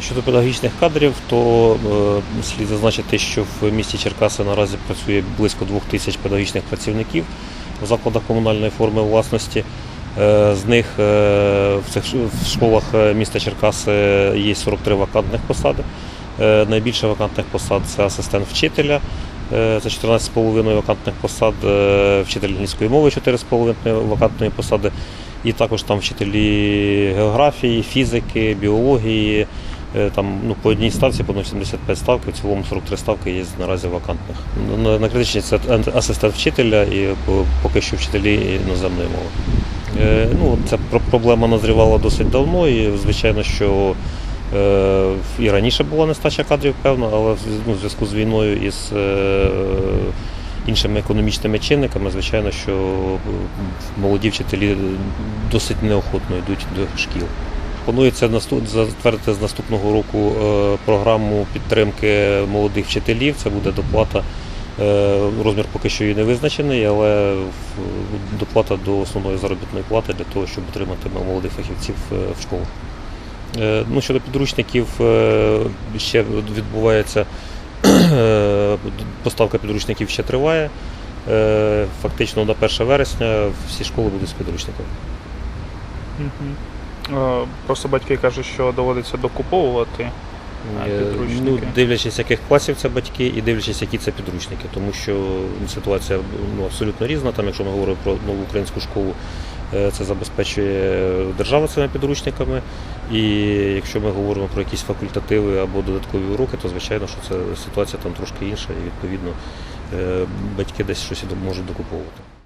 Щодо педагогічних кадрів, то е, слід зазначити, що в місті Черкаси наразі працює близько двох тисяч педагогічних працівників в закладах комунальної форми власності. Е, З них е, в цих в школах е, міста Черкаси є 43 вакантних посади. Е, Найбільше вакантних посад це асистент вчителя, е, це 14,5 вакантних посад, е, вчитель англійської мови 4,5 вакантної посади, і також там вчителі географії, фізики, біології. Е, Там ну, по одній ставці, по 0,75 ставки, в цілому 43 ставки є наразі вакантних. На, на критичній це асистент вчителя і поки що вчителі іноземної мови. Е, ну, ця проблема назрівала досить давно, і звичайно, що е, і раніше була нестача кадрів, певно, але ну, в зв'язку з війною і з е, іншими економічними чинниками, звичайно, що е, молоді вчителі досить неохотно йдуть до шкіл. Планується затвердити з наступного року е, програму підтримки молодих вчителів. Це буде доплата. Е, Розмір поки що і не визначений, але доплата до основної заробітної плати для того, щоб отримати молодих фахівців в школах. Е, Ну, щодо підручників, ще відбувається поставка підручників ще триває. Е, Фактично на 1 вересня всі школи будуть з підручниками. Е, Просто батьки кажуть, що доводиться докуповувати. Е, підручники? Ну, дивлячись, яких класів це батьки, і дивлячись, які це підручники, тому що ну, ситуація ну, абсолютно різна. Там, якщо ми говоримо про нову українську школу, е, це забезпечує держава цими підручниками. І якщо ми говоримо про якісь факультативи або додаткові уроки, то звичайно, що це ситуація там трошки інша, і відповідно е, батьки десь щось можуть докуповувати.